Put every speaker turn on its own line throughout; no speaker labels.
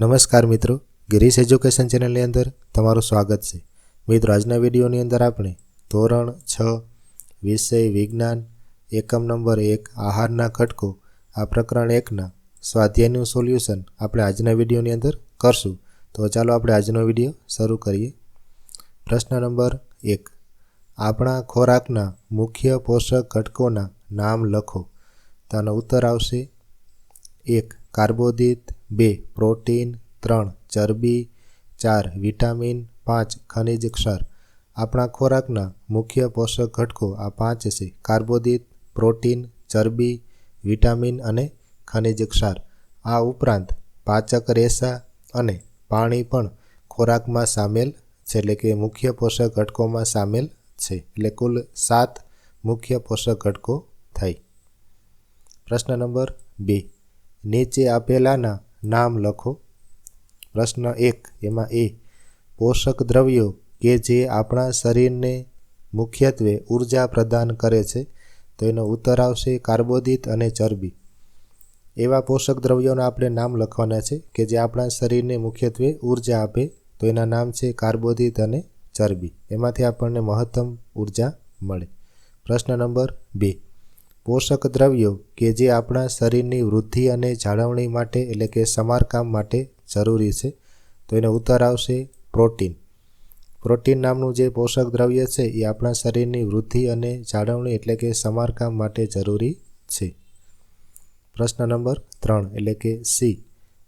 નમસ્કાર મિત્રો, ગિરીશ એજ્યુકેશન ચેનલની અંદર તમારું સ્વાગત છે. મિત્રો, આજના વિડીયોની અંદર આપણે ધોરણ છ, વિષય વિજ્ઞાન, એકમ નંબર એક, આહારના ઘટકો, આ પ્રકરણ એકના સ્વાધ્યાયનું સોલ્યુશન આપણે આજના વિડીયોની અંદર કરશું. તો ચાલો આપણે આજનો વીડિયો શરૂ કરીએ. પ્રશ્ન નંબર એક. આપણા ખોરાકના મુખ્ય પોષક ઘટકોના નામ લખો. તો આનો ઉત્તર આવશે એક, કાર્બોદિત બે, પ્રોટીન ત્રણ, ચરબી ચાર, વિટામિન પાંચ, ખનિજ ક્ષાર. આપણા ખોરાકના મુખ્ય પોષક ઘટકો આ પાંચ છે. કાર્બોદિત, પ્રોટીન, ચરબી, વિટામિન અને ખનિજ ક્ષાર. આ ઉપરાંત પાચક રેસા અને પાણી પણ ખોરાકમાં સામેલ છે, એટલે કે મુખ્ય પોષક ઘટકોમાં સામેલ છે. એટલે કુલ સાત મુખ્ય પોષક ઘટકો થાય પ્રશ્ન નંબર બે. નીચે આપેલાના નામ લખો. પ્રશ્ન એક, એમાં એ, પોષક દ્રવ્યો કે જે આપણા શરીરને મુખ્યત્વે ઊર્જા પ્રદાન કરે છે, તો એનો ઉત્તર આવશે કાર્બોદિત અને ચરબી. એવા પોષક દ્રવ્યોના આપણે નામ લખવાના છે કે જે આપણા શરીરને મુખ્યત્વે ઊર્જા આપે, તો એના નામ છે કાર્બોદિત અને ચરબી. એમાંથી આપણને મહત્તમ ઊર્જા મળે. પ્રશ્ન નંબર બે પોષક દ્રવ્યો કે જે આપણા શરીરની વૃદ્ધિ અને જાળવણી માટે એટલે કે સમારકામ માટે જરૂરી છે, તો એનો ઉત્તર આવશે પ્રોટીન. પ્રોટીન નામનું જે પોષક દ્રવ્ય છે, એ આપણા શરીરની વૃદ્ધિ અને જાળવણી એટલે કે સમારકામ માટે જરૂરી છે. પ્રશ્ન નંબર ત્રણ એટલે કે સી.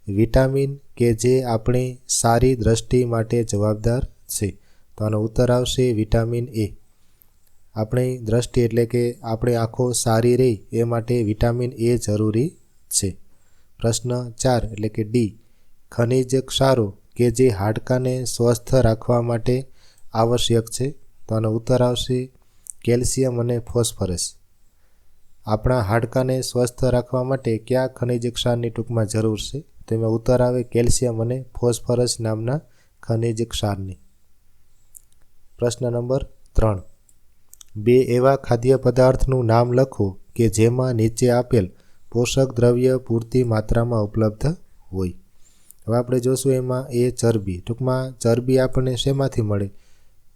વિટામિન કે જે આપણી સારી દ્રષ્ટિ માટે જવાબદાર છે. તો આનો ઉત્તર આવશે વિટામિન એ. આપણી દ્રષ્ટિ એટલે કે આપણી આંખો સારી રહે એ માટે વિટામિન એ જરૂરી છે. પ્રશ્ન ચાર એટલે કે ડી. ખનિજ ક્ષારો કે જે હાડકાને સ્વસ્થ રાખવા માટે આવશ્યક છે. તો આનો ઉત્તર આવશે કેલ્શિયમ અને ફોસ્ફરસ. આપણા હાડકાને સ્વસ્થ રાખવા માટે કયા ખનિજ ક્ષારની ટૂંકમાં જરૂર છે? તેમાં ઉત્તર આવે કેલ્શિયમ અને ફોસ્ફરસ નામના ખનિજ ક્ષારની. પ્રશ્ન નંબર ત્રણ. બે એવા ખાદ્ય પદાર્થનું નામ લખો કે જેમાં નીચે આપેલ પોષક દ્રવ્ય પૂરતી માત્રામાં ઉપલબ્ધ હોય. હવે આપણે જોશું એમાં એ ચરબી. ટૂંકમાં ચરબી આપણને શેમાંથી મળે?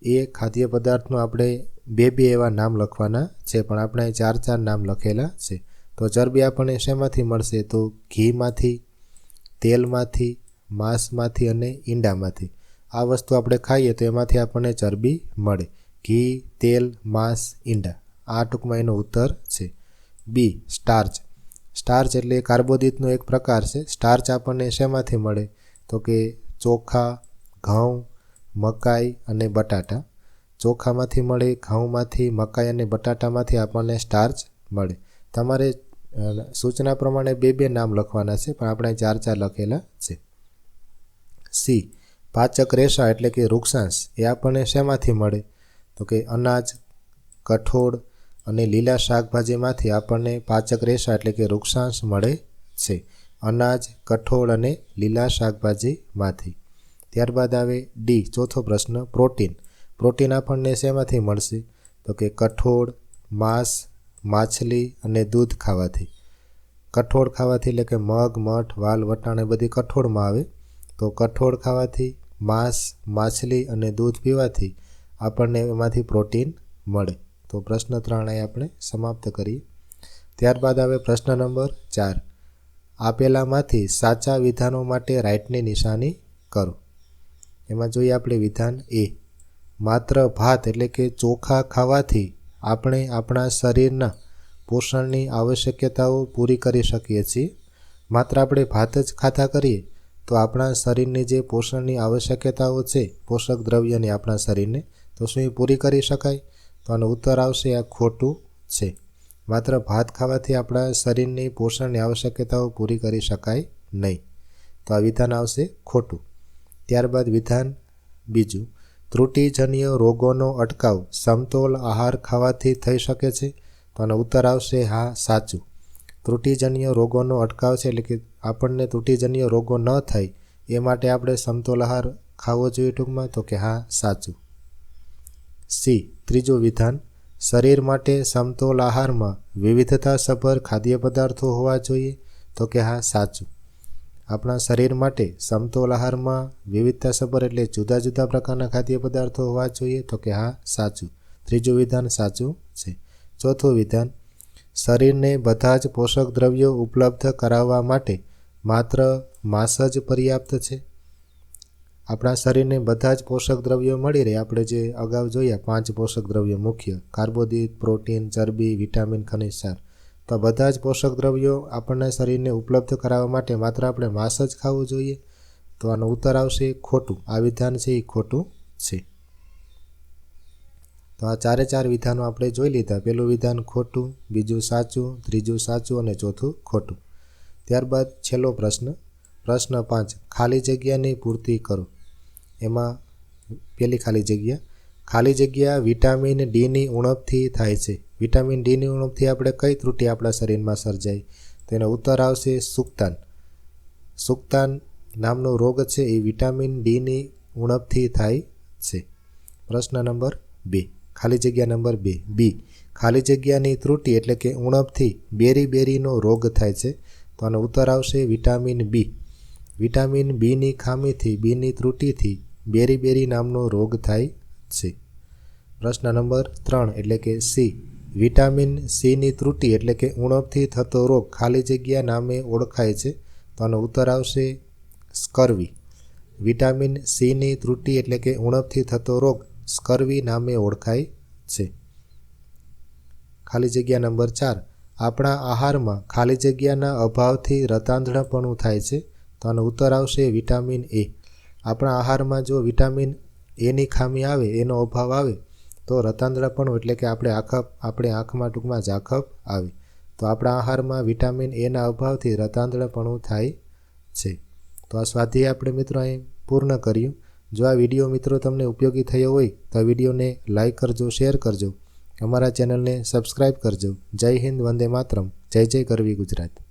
એ ખાદ્ય પદાર્થનું આપણે બે બે એવા નામ લખવાના છે, પણ આપણે ચાર ચાર નામ લખેલા છે. તો ચરબી આપણને શેમાંથી મળશે? તો ઘીમાંથી, તેલમાંથી, માંસમાંથી અને ઈંડામાંથી. આ વસ્તુ આપણે ખાઈએ તો એમાંથી આપણને ચરબી મળે. ઘી, તેલ, માંસ, ઈંડા. આ ટૂંકમાં એનો ઉત્તર છે. બી, સ્ટાર્ચ. સ્ટાર્ચ એટલે કાર્બોદિતનો એક પ્રકાર છે. સ્ટાર્ચ આપણને શેમાંથી મળે? તો કે ચોખા, ઘઉં, મકાઈ અને બટાટા. ચોખામાંથી મળે, ઘઉંમાંથી, મકાઈ અને બટાટામાંથી આપણને સ્ટાર્ચ મળે. તમારે સૂચના પ્રમાણે બે બે નામ લખવાના છે, પણ આપણે ચાર ચાર લખેલા છે. સી, પાચક રેશા એટલે કે વૃક્ષાંશ એ આપણને શેમાંથી મળે? તો કે અનાજ, કઠોળ અને લીલા શાકભાજીમાંથી આપણને પાચક રેશા એટલે કે વૃક્ષાંશ મળે છે. અનાજ, કઠોળ અને લીલા શાકભાજીમાંથી. ત્યારબાદ આવે ડી ચોથો પ્રશ્ન, પ્રોટીન. પ્રોટીન આપણને શેમાંથી મળશે? તો કે કઠોળ, માંસ, માછલી અને દૂધ ખાવાથી. કઠોળ ખાવાથી એટલે કે મગ, મઠ, વાલ, વટાણ એ બધી કઠોળમાં આવે. તો કઠોળ ખાવાથી માંસ, માછલી અને દૂધ પીવાથી આપણને એમાંથી પ્રોટીન મળે. તો પ્રશ્ન ત્રણ અહીં આપણે સમાપ્ત કરીએ. ત્યારબાદ આવે પ્રશ્ન નંબર ચાર. આપેલામાંથી સાચા વિધાનો માટે રાઈટની નિશાની કરો. એમાં જોઈએ આપણે વિધાન એ. માત્ર ભાત એટલે કે ચોખા ખાવાથી આપણે આપણા શરીરના પોષણની આવશ્યકતાઓ પૂરી કરી શકીએ છીએ. માત્ર આપણે ભાત જ ખાતા કરીએ, તો આપણા શરીરની જે પોષણની આવશ્યકતાઓ છે, પોષક દ્રવ્યની આપણા શરીરને તો શું એ પૂરી કરી શકાય તો આનો ઉત્તર આવશે આ ખોટું છે. માત્ર ભાત ખાવાથી આપણા શરીરની પોષણની આવશ્યકતાઓ પૂરી કરી શકાય નહીં. તો આ વિધાન આવશે ખોટું. ત્યારબાદ વિધાન બીજું. ત્રુટિજન્ય રોગોનો અટકાવ સમતોલ આહાર ખાવાથી થઈ શકે છે તો આનો ઉત્તર આવશે હા, સાચું. ત્રુટિજન્ય રોગોનો અટકાવ છે એટલે કે આપણને ત્રુટિજન્ય રોગો ન થાય એ માટે આપણે સમતોલ આહાર ખાવો જોઈએ ટૂંકમાં તો કે હા, સાચું. સી. ત્રીજું વિધાન, શરીર માટે સમતોલ આહારમાં વિવિધતાસભર ખાદ્ય પદાર્થો હોવા જોઈએ. તો કે હા, સાચું. આપણા શરીર માટે સમતોલ આહારમાં વિવિધતાસભર એટલે જુદા જુદા પ્રકારના ખાદ્ય પદાર્થો હોવા જોઈએ. તો કે હા, સાચું. ત્રીજું વિધાન સાચું છે. ચોથું વિધાન, શરીરને બધા જ પોષક દ્રવ્યો ઉપલબ્ધ કરાવવા માટે માત્ર માંસ જ પર્યાપ્ત છે. આપણા શરીરને બધા જ પોષક દ્રવ્યો મળી રહે. આપણે જે અગાઉ જોયા, પાંચ પોષક દ્રવ્યો મુખ્ય, કાર્બોદિત, પ્રોટીન, ચરબી, વિટામિન, ખનિજ સાર. તો બધા જ પોષક દ્રવ્યો આપણને શરીરને ઉપલબ્ધ કરાવવા માટે માત્ર આપણે માંસ જ ખાવું જોઈએ? તો આનો ઉત્તર આવશે ખોટું. આ વિધાન છે, એ ખોટું છે. તો આ ચારે ચાર વિધાનો આપણે જોઈ લીધા. પહેલું વિધાન ખોટું, બીજું સાચું, ત્રીજું સાચું અને ચોથું ખોટું. ત્યારબાદ છેલ્લો પ્રશ્ન. પ્રશ્ન પાંચ. ખાલી જગ્યાની પૂર્તિ કરો. એમાં પહેલી ખાલી જગ્યા. ખાલી જગ્યા વિટામિન ડીની ઉણપથી થાય છે. વિટામિન ડીની ઉણપથી આપણે કઈ ત્રુટિ આપણા શરીરમાં સર્જાય? તો એનો ઉત્તર આવશે સુક્તાન. સુક્તાન નામનો રોગ છે એ વિટામિન ડીની ઉણપથી થાય છે. પ્રશ્ન નંબર બે. ખાલી જગ્યા નંબર બે. બી ખાલી જગ્યાની ત્રુટિ એટલે કે ઉણપથી બેરી બેરીનો રોગ થાય છે. તો આનો ઉત્તર આવશે વિટામિન બી વિટામિન બીની ખામીથી બીની ત્રુટિથી બેરી બેરી નામનો રોગ થાય છે. પ્રશ્ન નંબર ત્રણ એટલે કે સી. વિટામિન સીની ત્રુટિ એટલે કે ઉણપથી થતો રોગ ખાલી જગ્યા નામે ઓળખાય છે. તો આનો ઉત્તર આવશે સ્કર્વી. વિટામિન સીની ત્રુટિ એટલે કે ઉણપથી થતો રોગ સ્કર્વી નામે ઓળખાય છે. ખાલી જગ્યા નંબર ચાર. આપણા આહારમાં ખાલી જગ્યાના અભાવથી રતાંધળપણું થાય છે. તો આનો ઉત્તર આવશે વિટામિન એ. આપણા આહારમાં જો વિટામિન એની ખામી આવે, એનો અભાવ આવે, તો રતાંધળપણું એટલે કે આપણે આખપ આપણે આંખમાં ટૂંકમાં ઝાખપ આવે. તો આપણા આહારમાં વિટામિન એના અભાવથી રતાંધળપણું થાય છે. તો આ સ્વાધ્યાય આપણે મિત્રો અહીં પૂર્ણ કર્યું. જો આ વીડિયો મિત્રો તમને ઉપયોગી થયો હોય, તો આ વિડીયોને લાઇક કરજો, શેર કરજો. અમારા ચેનલને સબસ્ક્રાઈબ કરજો. જય હિન્દ, વંદે માતરમ. જય જય કરવી ગુજરાત.